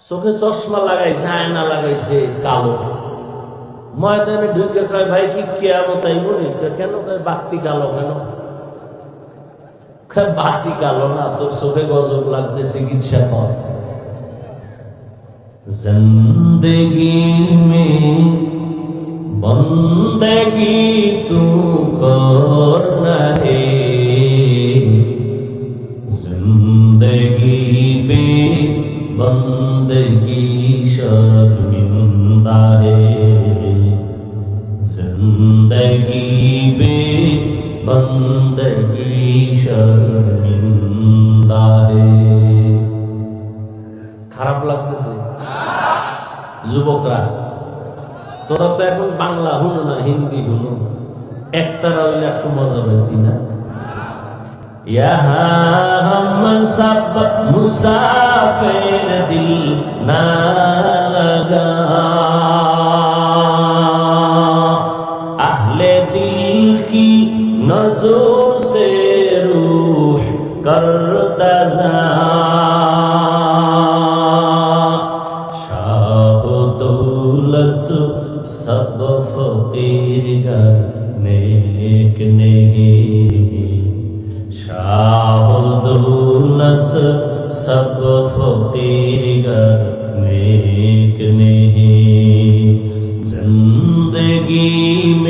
চোখে চশমা লাগাইছে, আয়না লাগাইছে, কালো। ময়দানে ঢুকে কয়, ভাই, কি কেয়ামত তাই বলি কেন কয়, বাতি কালো কেন? বাতি কালো না, তোর চোখে গজব লাগছে, চিকিৎসা কর। জিন্দগি মে বন্দগি তু কর না জিন্দগি মে बंदगी शर्मिंदा है जिंदगी में बंदगी शर्मिंदा है খারাপ লাগতেছে যুবকরা তোরা তো এখন বাংলা হুনো না হিন্দি হুনো একতারা হইলে একটু মজা পাইতি না यहाँ हम सब मुसाफिर লাগা আহলে দিল কি নজর সে রুহ কর তাজা। শাহ দৌলত সব ফকির গর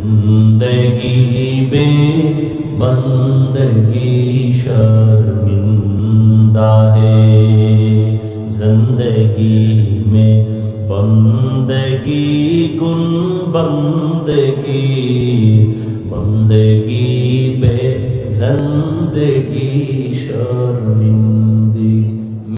ज़िंदगी बंदगी शर्मिंदा है। ज़िंदगी में बंदगी गुन बंदगी बंदगी पे ज़िंदगी शर्मिंदा।